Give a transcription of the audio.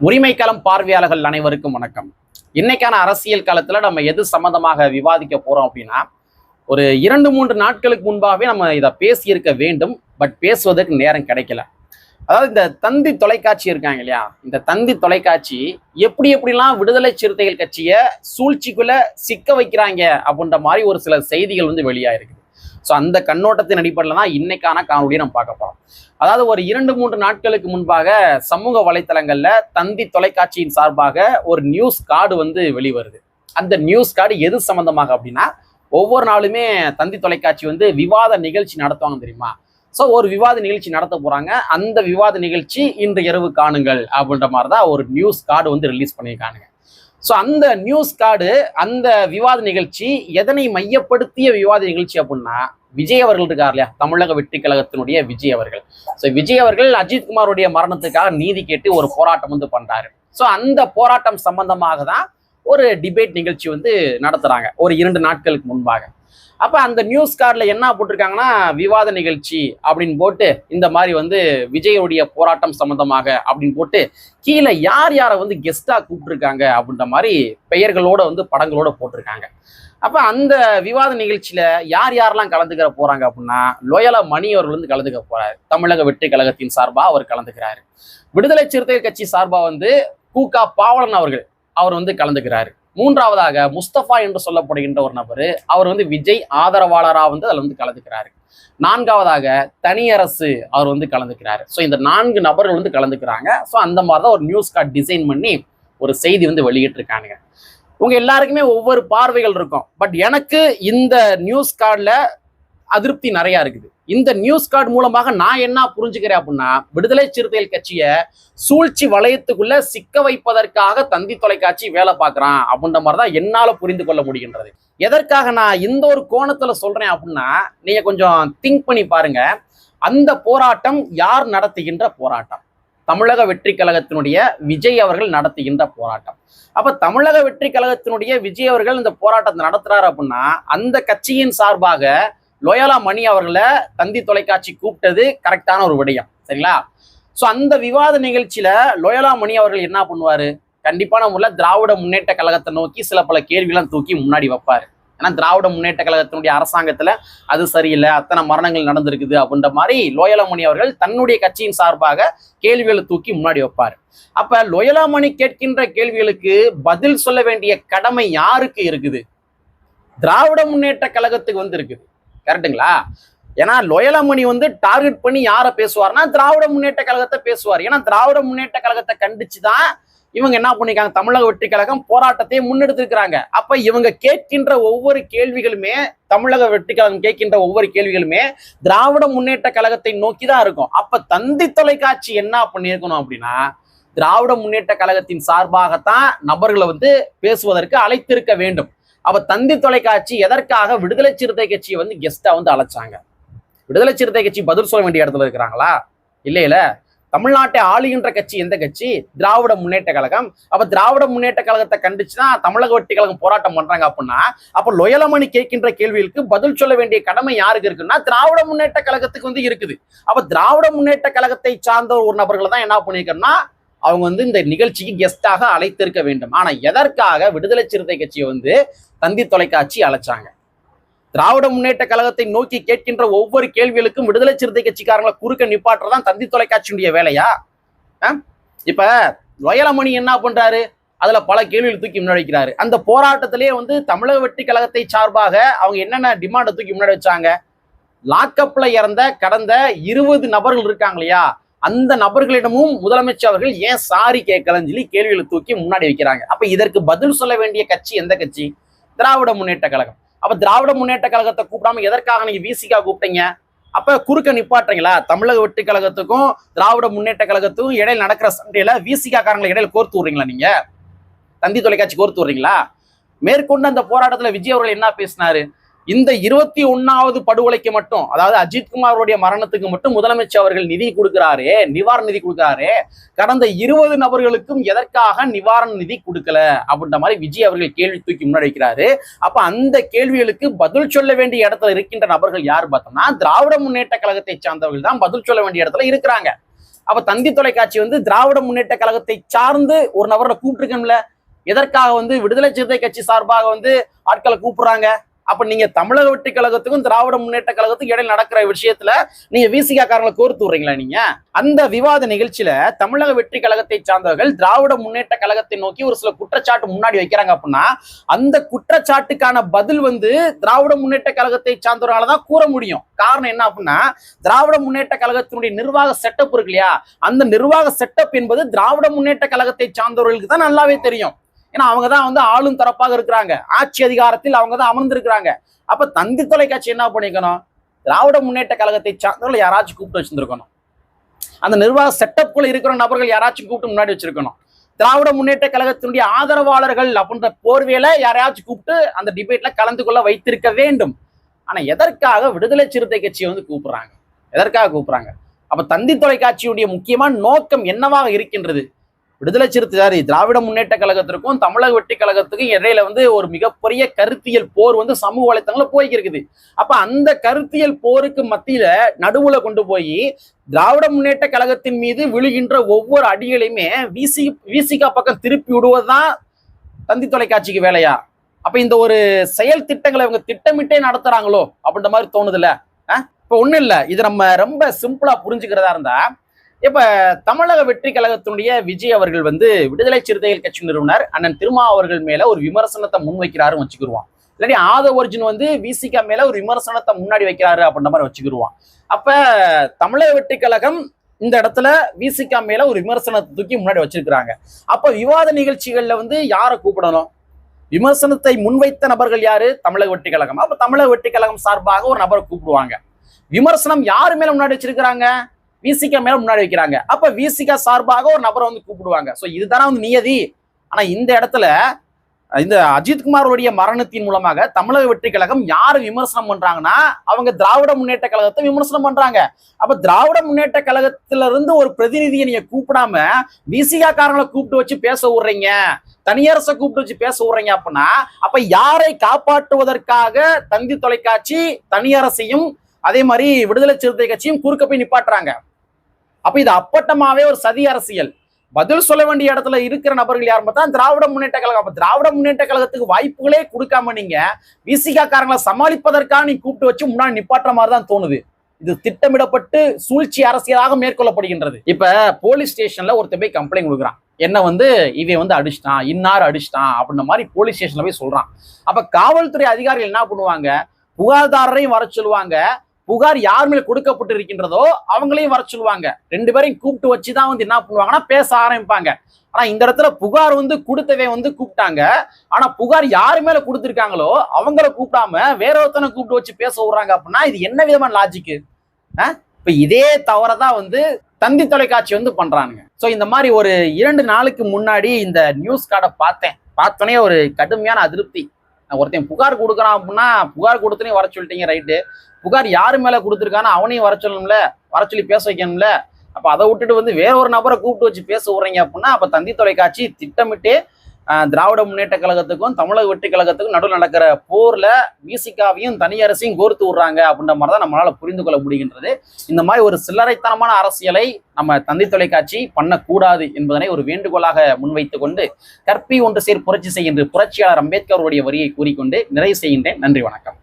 உரிமைக்களம் பார்வையாளர்கள் அனைவருக்கும் வணக்கம். இன்னைக்கான அரசியல் காலத்துல நம்ம எது சம்பந்தமாக விவாதிக்க போறோம் அப்படின்னா ஒரு இரண்டு மூன்று நாட்களுக்கு முன்பாகவே நம்ம இதை பேசியிருக்க வேண்டும் பட் பேசுவதற்கு நேரம் கிடைக்கல. அதாவது இந்த தந்தி தொலைக்காட்சி இருக்காங்க இல்லையா? இந்த தந்தி தொலைக்காட்சி எப்படி எப்படிலாம் விடுதலை சிறுத்தைகள் கட்சியை சூழ்ச்சிக்குள்ள சிக்க வைக்கிறாங்க அப்படின்ற மாதிரி ஒரு சில செய்திகள் வந்து வெளியாயிருக்கு. ஸோ அந்த கண்ணோட்டத்தின் அடிப்படையில் தான் இன்னைக்கான காணொலியை நம்ம பார்க்க போகிறோம் அதாவது ஒரு இரண்டு மூன்று நாட்களுக்கு முன்பாக சமூக வலைத்தளங்களில் தந்தி தொலைக்காட்சியின் சார்பாக ஒரு நியூஸ் கார்டு வந்து வெளிவருது. அந்த நியூஸ் கார்டு எது சம்மந்தமாக அப்படின்னா ஒவ்வொரு நாளுமே தந்தி தொலைக்காட்சி வந்து விவாத நிகழ்ச்சி நடத்துவாங்க தெரியுமா? ஸோ ஒரு விவாத நிகழ்ச்சி நடத்த போகிறாங்க அந்த விவாத நிகழ்ச்சி இன்று இரவு காணுங்கள் அப்படின்ற மாதிரி தான் ஒரு நியூஸ் கார்டு வந்து ரிலீஸ் பண்ணியிருக்கானுங்க. ஸோ அந்த நியூஸ் கார்டு அந்த விவாத நிகழ்ச்சி எதனை மையப்படுத்திய விவாத நிகழ்ச்சி அப்படின்னா விஜய் அவர்கள் இருக்கார் இல்லையா? தமிழக வெற்றி கழகத்தினுடைய விஜய் அவர்கள். ஸோ விஜய் அவர்கள் அஜித்குமாருடைய மரணத்துக்காக நீதி கேட்டு ஒரு போராட்டம் வந்து பண்றாரு. ஸோ அந்த போராட்டம் சம்பந்தமாக தான் ஒரு டிபேட் நிகழ்ச்சி வந்து நடத்துறாங்க. ஒரு இரண்டு நாட்களுக்கு முன்பாக. அப்போ அந்த நியூஸ் கார்டில் என்ன போட்டிருக்காங்கன்னா விவாத நிகழ்ச்சி அப்படின்னு போட்டு இந்த மாதிரி வந்து விஜயுடைய போராட்டம் சம்பந்தமாக அப்படின்னு போட்டு கீழே யார் யாரை வந்து கெஸ்ட்டாக கூப்பிட்டுருக்காங்க அப்படின்ற மாதிரி பெயர்களோட வந்து படங்களோட போட்டிருக்காங்க. அப்போ அந்த விவாத நிகழ்ச்சியில் யார் யாரெல்லாம் கலந்துக்கிற போகிறாங்க அப்படின்னா லோயலா மணி அவர்கள் வந்து கலந்துக்க போகிறாரு தமிழக வெற்றி கழகத்தின் சார்பாக அவர் கலந்துக்கிறாரு. விடுதலை சிறுத்தைகள் கட்சி சார்பாக வந்து கூகா பாவலன் அவர்கள் அவர் வந்து கலந்துக்கிறாரு. மூன்றாவதாக முஸ்தபா என்று சொல்லப்படுகின்ற ஒரு நபர் அவர் வந்து விஜய் ஆதரவாளராக வந்து அதில் வந்து கலந்துக்கிறாரு. நான்காவதாக தனியரசு அவர் வந்து கலந்துக்கிறாரு. ஸோ இந்த நான்கு நபர்கள் வந்து கலந்துக்கிறாங்க. ஸோ அந்த மாதிரி தான் ஒரு நியூஸ் கார்டு டிசைன் பண்ணி ஒரு செய்தி வந்து வெளியிட்டிருக்கானுங்க. உங்க எல்லாருக்குமே ஒவ்வொரு பார்வைகள் இருக்கும். பட் எனக்கு இந்த நியூஸ் கார்டில் அதிருப்தி நிறையா இருக்குது. இந்த நியூஸ் கார்டு மூலமாக நான் என்ன புரிஞ்சுக்கிறேன் அப்படின்னா விடுதலை சிறுத்தைகள் கட்சியை சூழ்ச்சி வளையத்துக்குள்ள சிக்க வைப்பதற்காக தந்தி தொலைக்காட்சி வேலை பார்க்குறான் அப்படின்ற மாதிரி தான் என்னால புரிந்து கொள்ள முடிகின்றது. எதற்காக நான் இந்த ஒரு கோணத்துல சொல்றேன் அப்படின்னா நீங்கள் கொஞ்சம் திங்க் பண்ணி பாருங்க. அந்த போராட்டம் யார் நடத்துகின்ற போராட்டம்? தமிழக வெற்றி கழகத்தினுடைய விஜய் அவர்கள் நடத்துகின்ற போராட்டம். அப்ப தமிழக வெற்றி கழகத்தினுடைய விஜய் அவர்கள் இந்த போராட்டத்தை நடத்துறாரு அப்படின்னா அந்த கட்சியின் சார்பாக லோயாலா மணி அவர்களை தந்தி தொலைக்காட்சி கூப்பிட்டது கரெக்டான ஒரு விடயம். சரிங்களா? ஸோ அந்த விவாத நிகழ்ச்சியில லோயலா மணி அவர்கள் என்ன பண்ணுவாரு? கண்டிப்பான முறையில் திராவிட முன்னேற்ற கழகத்தை நோக்கி சில பல கேள்விலாம் தூக்கி முன்னாடி வைப்பாரு. ஏன்னா திராவிட முன்னேற்ற கழகத்தினுடைய அரசாங்கத்துல அது சரியில்லை அத்தனை மரணங்கள் நடந்திருக்குது அப்படின்ற மாதிரி லோயலாமணி அவர்கள் தன்னுடைய கட்சியின் சார்பாக கேள்விகளை தூக்கி முன்னாடி வைப்பார். அப்ப லோயலாமணி கேட்கின்ற கேள்விகளுக்கு பதில் சொல்ல வேண்டிய கடமை யாருக்கு இருக்குது? திராவிட முன்னேற்ற கழகத்துக்கு வந்து இருக்குது கரெக்டுங்களா? ஏன்னா லோயலாமணி வந்து டார்கெட் பண்ணி யாரை பேசுவார்னா திராவிட முன்னேற்ற கழகத்தை பேசுவார். ஏன்னா திராவிட முன்னேற்ற கழகத்தை கண்டிச்சு தான் இவங்க என்ன பண்ணிருக்காங்க? தமிழக வெற்றி கழகம் போராட்டத்தை முன்னெடுத்திருக்கிறாங்க. அப்ப இவங்க கேட்கின்ற ஒவ்வொரு கேள்விகளுமே தமிழக வெற்றி கழகம் கேட்கின்ற ஒவ்வொரு கேள்விகளுமே திராவிட முன்னேற்ற கழகத்தை நோக்கி தான் இருக்கும். அப்ப தந்தி தொலைக்காட்சி என்ன பண்ணியிருக்கணும் அப்படின்னா திராவிட முன்னேற்ற கழகத்தின் சார்பாகத்தான் நபர்களை வந்து பேசுவதற்கு அழைத்திருக்க வேண்டும். அப்ப தந்தி தொலைக்காட்சி எதற்காக விடுதலை சிறுத்தை கட்சியை வந்து கெஸ்டா வந்து அழைச்சாங்க? விடுதலை சிறுத்தை கட்சி பதில் சொல்ல வேண்டிய இடத்துல இருக்கிறாங்களா? இல்ல இல்ல. தமிழ்நாட்டை ஆளுகின்ற கட்சி எந்த கட்சி? திராவிட முன்னேற்ற கழகம். அப்ப திராவிட முன்னேற்ற கழகத்தை கண்டிச்சுதான் தமிழக வெட்டி கழகம் போராட்டம் பண்றாங்க அப்படின்னா அப்ப லொயலமணி கேட்கின்ற கேள்விகளுக்கு பதில் சொல்ல வேண்டிய கடமை யாருக்கு இருக்குன்னா திராவிட முன்னேற்ற கழகத்துக்கு வந்து இருக்குது. அப்ப திராவிட முன்னேற்ற கழகத்தை சார்ந்த ஒரு நபர்களை தான் என்ன பண்ணிருக்கோம்னா அவங்க வந்து இந்த நிகழ்ச்சிக்கு கெஸ்டாக அழைத்திருக்க வேண்டும். ஆனால் எதற்காக விடுதலை சிறுத்தை கட்சியை வந்து தந்தி தொலைக்காட்சி அழைச்சாங்க? திராவிட முன்னேற்ற கழகத்தை நோக்கி கேட்கின்ற ஒவ்வொரு கேள்விகளுக்கும் விடுதலை சிறுத்தை கட்சிக்காரங்களை குறுக்க நிப்பாட்டுறதான் தந்தி தொலைக்காட்சியுடைய வேலையா? இப்ப லொயலமணி என்ன பண்றாரு? அதுல பல கேள்விகள் தூக்கி முன்னாடி வைக்கிறாரு. அந்த போராட்டத்திலேயே வந்து தமிழக வெற்றி கழகத்தை சார்பாக அவங்க என்னென்ன டிமாண்டை தூக்கி முன்னாடி வச்சாங்க? லாக்கப்ல இறந்த கடந்த இருபது நபர்கள் இருக்காங்க இல்லையா? அந்த நபர்களிடமும் முதலமைச்சர் அவர்கள் ஏன் சாரி கேட்கலன்னு சொல்லி கேள்விகளை தூக்கி முன்னாடி வைக்கிறாங்க. அப்ப இதற்கு பதில் சொல்ல வேண்டிய கட்சி எந்த கட்சி? திராவிட முன்னேற்ற கழகம். அப்ப திராவிட முன்னேற்ற கழகத்தை கூப்பிடாம எதற்காக நீங்க விசிகா கூப்பிட்டீங்க? அப்ப குறுக்க நிப்பாட்டுறீங்களா? தமிழக வெற்றி கழகத்துக்கும் திராவிட முன்னேற்ற கழகத்துக்கும் இடையில நடக்கிற சண்டையில விசிகா காரங்களை இடையில கோர்த்து விடுறீங்களா நீங்க? தந்தி தொலைக்காட்சி கோர்த்து விடுறீங்களா? மேற்கொண்டு அந்த போராட்டத்துல விஜய் அவர்கள் என்ன பேசினாரு? இந்த இருபத்தி ஒன்னாவது படுகொலைக்கு மட்டும் அதாவது அஜித்குமாருடைய மரணத்துக்கு மட்டும் முதலமைச்சர் அவர்கள் நிதி கொடுக்கிறாரே நிவாரண நிதி கொடுக்கிறாரே கடந்த இருபது நபர்களுக்கும் எதற்காக நிவாரண நிதி கொடுக்கல அப்படின்ற மாதிரி விஜய் அவர்கள் கேள்வி தூக்கி முன்னாடி வைக்கிறாரு. அப்ப அந்த கேள்விகளுக்கு பதில் சொல்ல வேண்டிய இடத்துல இருக்கின்ற நபர்கள் யார் பார்த்தோம்னா திராவிட முன்னேற்ற கழகத்தை சார்ந்தவர்கள் தான் பதில் சொல்ல வேண்டிய இடத்துல இருக்கிறாங்க. அப்ப தந்தி தொலைக்காட்சி வந்து திராவிட முன்னேற்ற கழகத்தை சார்ந்து ஒரு நபரை கூப்பிட்டுருக்கோம்ல எதற்காக வந்து விடுதலை சிறுத்தை கட்சி சார்பாக வந்து ஆட்களை கூப்பிடுறாங்க? அப்ப நீங்க தமிழக வெற்றி கழகத்துக்கும் திராவிட முன்னேற்ற கழகத்துக்கும் இடையில நடக்கிற விஷயத்துல நீங்க விசிகா காரங்களை கோர்த்து விடுறீங்களா நீங்க? அந்த விவாத நிகழ்ச்சியில தமிழக வெற்றி கழகத்தை சார்ந்தவர்கள் திராவிட முன்னேற்ற கழகத்தை நோக்கி ஒரு சில குற்றச்சாட்டு முன்னாடி வைக்கிறாங்க அப்படின்னா அந்த குற்றச்சாட்டுக்கான பதில் வந்து திராவிட முன்னேற்ற கழகத்தை சார்ந்தவர்களால தான் கூற முடியும். காரணம் என்ன அப்படின்னா திராவிட முன்னேற்ற கழகத்தினுடைய நிர்வாக செட்டப் இருக்கு இல்லையா? அந்த நிர்வாக செட்டப் என்பது திராவிட முன்னேற்ற கழகத்தை சார்ந்தவர்களுக்கு தான் நல்லாவே தெரியும். ஏன்னா அவங்க தான் வந்து ஆளும் தரப்பாக இருக்கிறாங்க. ஆட்சி அதிகாரத்தில் அவங்க தான் அமர்ந்திருக்கிறாங்க. அப்ப தந்தி தொலைக்காட்சி என்ன பண்ணிக்கணும்? திராவிட முன்னேற்ற கழகத்தை சார்ந்தவர்கள் யாராச்சும் கூப்பிட்டு வச்சிருந்துருக்கணும். அந்த நிர்வாக செட்டப்புக்குள்ள இருக்கிற நபர்கள் யாராச்சும் கூப்பிட்டு முன்னாடி வச்சிருக்கணும். திராவிட முன்னேற்ற கழகத்தினுடைய ஆதரவாளர்கள் அப்படின்ற போர்வையில யாரையாச்சும் கூப்பிட்டு அந்த டிபேட்ல கலந்து கொள்ள வைத்திருக்க வேண்டும். ஆனா எதற்காக விடுதலை சிறுத்தை கட்சியை வந்து கூப்பிடுறாங்க? எதற்காக கூப்பிடுறாங்க? அப்ப தந்தி தொலைக்காட்சியுடைய முக்கியமான நோக்கம் என்னவாக இருக்கின்றது? விடுதலை சிறுத்தை சாரி திராவிட முன்னேற்ற கழகத்திற்கும் தமிழக வெட்டி கழகத்துக்கும் இடையில வந்து ஒரு மிகப்பெரிய கருத்தியல் போர் வந்து சமூக வலைத்தளங்களில் போய்க்கிருக்குது அப்ப அந்த கருத்தியல் போருக்கு மத்தியில நடுவுல கொண்டு போய் திராவிட முன்னேற்ற கழகத்தின் மீது விழுகின்ற ஒவ்வொரு அடிகளையுமே விசி விசிகா பக்கம் திருப்பி விடுவதுதான் தந்தி தொலைக்காட்சிக்கு வேலையா? அப்ப இந்த ஒரு செயல் திட்டங்களை இவங்க திட்டமிட்டே நடத்துறாங்களோ அப்படின்ற மாதிரி தோணுதுல்ல? இப்ப ஒன்றும் இல்ல. இது நம்ம ரொம்ப சிம்பிளா புரிஞ்சுக்கிறதா இருந்தா இப்ப தமிழக வெற்றி கழகத்தினுடைய விஜய் அவர்கள் வந்து விடுதலை சிறுத்தைகள் கட்சி நிறுவனர். அண்ணன் திருமா அவர்கள் மேல ஒரு விமர்சனத்தை முன்வைக்கிறாருன்னு வச்சுக்கிருவான். இல்லாட்டி ஆத ஒரிஜின் வந்து விசிகா மேல ஒரு விமர்சனத்தை முன்னாடி வைக்கிறாரு அப்படின்ற மாதிரி வச்சுக்கிருவான். அப்ப தமிழக வெற்றி கழகம் இந்த இடத்துல விசிகா மேல ஒரு விமர்சனத்தை தூக்கி முன்னாடி வச்சிருக்கிறாங்க. அப்ப விவாத நிகழ்ச்சிகள்ல வந்து யாரை கூப்பிடணும்? விமர்சனத்தை முன்வைத்த நபர்கள் யாரு? தமிழக வெற்றி கழகம். அப்ப தமிழக வெற்றி கழகம் சார்பாக ஒரு நபரை கூப்பிடுவாங்க. விமர்சனம் யாரு மேல முன்னாடி வச்சிருக்கிறாங்க? விசிகா மேல முன்னாடி வைக்கிறாங்க. அப்ப விசிகா சார்பாக ஒரு நபரை வந்து கூப்பிடுவாங்க. சோ இதுதானே வந்து நியதி? ஆனா இந்த இடத்துல இந்த அஜித்குமாரோடைய மரணத்தின் மூலமாக தமிழக வெற்றி கழகம் யாரு விமர்சனம் பண்றாங்கன்னா அவங்க திராவிட முன்னேற்ற கழகத்தை விமர்சனம் பண்றாங்க. அப்ப திராவிட முன்னேற்ற கழகத்துல இருந்து ஒரு பிரதிநிதியை நீங்க கூப்பிடாம விசிகா காரங்களை கூப்பிட்டு வச்சு பேச விடுறீங்க. தனியரசை கூப்பிட்டு வச்சு பேச விடுறீங்க அப்படின்னா அப்ப யாரை காப்பாற்றுவதற்காக தந்தி தொலைக்காட்சி தனியரசையும் அதே மாதிரி விடுதலை சிறுத்தை கட்சியும் குறுக்க போய் நிப்பாட்டுறாங்க? அப்ப இது அப்பட்டமாவே ஒரு சதி அரசியல். பதில் சொல்ல வேண்டிய இடத்துல இருக்கிற நபர்கள் யாரும் பார்த்தா திராவிட முன்னேற்ற கழகம். அப்ப திராவிட முன்னேற்ற கழகத்துக்கு வாய்ப்புகளே கொடுக்காம நீங்க விசிகா காரங்களை சமாளிப்பதற்காக நீ கூப்பிட்டு வச்சு முன்னாடி நிப்பாட்டுற மாதிரி தான் தோணுது. இது திட்டமிடப்பட்டு சூழ்ச்சி அரசியலாக மேற்கொள்ளப்படுகின்றது. இப்ப போலீஸ் ஸ்டேஷன்ல ஒருத்தர் போய் கம்ப்ளைண்ட் கொடுக்குறான். என்ன வந்து இவன் வந்து அடிச்சிட்டான் இன்னார் அடிச்சிட்டான் அப்படின்ற மாதிரி போலீஸ் ஸ்டேஷன்ல போய் சொல்றான். அப்ப காவல்துறை அதிகாரிகள் என்ன பண்ணுவாங்க? புகார்தாரரையும் வர சொல்லுவாங்க. புகார் யார் மேல கொடுக்கப்பட்டு இருக்கின்றதோ அவங்களையும் வர சொல்லுவாங்க. ரெண்டு பேரையும் கூப்பிட்டு வச்சு தான் வந்து என்ன பண்ணுவாங்கன்னா பேச ஆரம்பிப்பாங்க. ஆனா இந்த இடத்துல புகார் வந்து கொடுத்தவே வந்து கூப்பிட்டாங்க. ஆனா புகார் யாரு மேல கொடுத்துருக்காங்களோ அவங்கள கூப்பிடாம வேற ஒருத்தனை கூப்பிட்டு வச்சு பேச விடுறாங்க அப்படின்னா இது என்ன விதமான லாஜிக்கு இப்ப இதே தவறதான் வந்து தந்தி தொலைக்காட்சி வந்து பண்றானுங்க. சோ இந்த மாதிரி ஒரு இரண்டு நாளுக்கு முன்னாடி இந்த நியூஸ் கார்டை பார்த்தேன். பார்த்தோன்னே ஒரு கடுமையான அதிருப்தி. ஒருத்தன் புகார் கொடுக்குறான் அப்படின்னா புகார் கொடுத்துனே வர சொல்லிட்டீங்க ரைட்டு புகார் யார் மேலே கொடுத்துருக்கானோ அவனையும் வர சொல்லணும்ல வர சொல்லி பேச வைக்கணும்ல. அப்போ அதை விட்டுட்டு வந்து வேற ஒரு நபரை கூப்பிட்டு வச்சு பேச விட்றீங்க அப்படின்னா அப்போ தந்தி தொலைக்காட்சி திட்டமிட்டு திராவிட முன்னேற்ற கழகத்துக்கும் தமிழக வெற்றி கழகத்துக்கும் நடுவில் நடக்கிற போர்ல விசிகாவையும் தனியரசையும் கோர்த்து விடுறாங்க அப்படின்ற மாதிரி தான் நம்மளால புரிந்து கொள்ள முடிகின்றது. இந்த மாதிரி ஒரு சில்லறைத்தனமான அரசியலை நம்ம தந்தை தொலைக்காட்சி பண்ணக்கூடாது என்பதனை ஒரு வேண்டுகோளாக முன்வைத்துக் கொண்டு கற்பி ஒன்று சேர் புரட்சி செய்கின்ற புரட்சியாளர் அம்பேத்கருடைய வரியை கூறிக்கொண்டு நிறைவு செய்கின்றேன். நன்றி வணக்கம்.